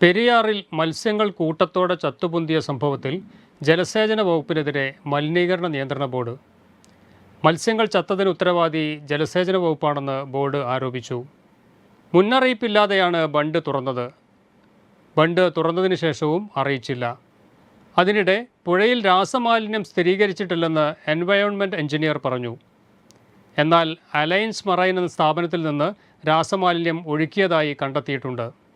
പെരിയാറിൽ മത്സ്യങ്ങൾ കൂട്ടത്തോടെ ചത്തുപൊന്തിയ സംഭവത്തിൽ ജലസേചന വകുപ്പിനെതിരെ മലിനീകരണ നിയന്ത്രണ ബോർഡ്. മത്സ്യങ്ങൾ ചത്തതിന് ഉത്തരവാദി ജലസേചന വകുപ്പാണെന്ന് ബോർഡ് ആരോപിച്ചു. മുന്നറിയിപ്പില്ലാതെയാണ് ബണ്ട് തുറന്നത്. ബണ്ട് തുറന്നതിന് ശേഷവും അറിയിച്ചില്ല. അതിനിടെ പുഴയിൽ രാസമാലിന്യം സ്ഥിരീകരിച്ചിട്ടില്ലെന്ന് എൻവയോൺമെന്റ് എഞ്ചിനീയർ പറഞ്ഞു. എന്നാൽ അലയൻസ് മറൈൻ എന്ന സ്ഥാപനത്തിൽ നിന്ന് രാസമാലിന്യം ഒഴുക്കിയതായി കണ്ടെത്തിയിട്ടുണ്ട്.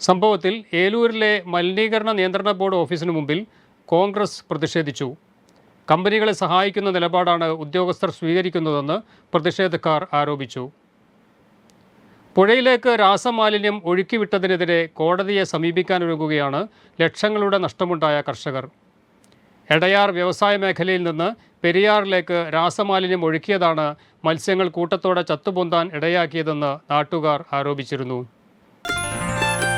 സംഭവത്തിൽ ഏലൂരിലെ മലിനീകരണ നിയന്ത്രണ ബോർഡ് ഓഫീസിന് മുമ്പിൽ കോൺഗ്രസ് പ്രതിഷേധിച്ചു. കമ്പനികളെ സഹായിക്കുന്ന നിലപാടാണ് ഉദ്യോഗസ്ഥർ സ്വീകരിക്കുന്നതെന്ന് പ്രതിഷേധക്കാർ ആരോപിച്ചു. പുഴയിലേക്ക് രാസമാലിന്യം ഒഴുക്കിവിട്ടതിനെതിരെ കോടതിയെ സമീപിക്കാനൊരുങ്ങുകയാണ് ലക്ഷങ്ങളുടെ നഷ്ടമുണ്ടായ കർഷകർ. എടയാർ വ്യവസായ മേഖലയിൽ നിന്ന് പെരിയാറിലേക്ക് രാസമാലിന്യം ഒഴുക്കിയതാണ് മത്സ്യങ്ങൾ കൂട്ടത്തോടെ ചത്തുപൊന്താൻ ഇടയാക്കിയതെന്ന് നാട്ടുകാർ ആരോപിച്ചിരുന്നു.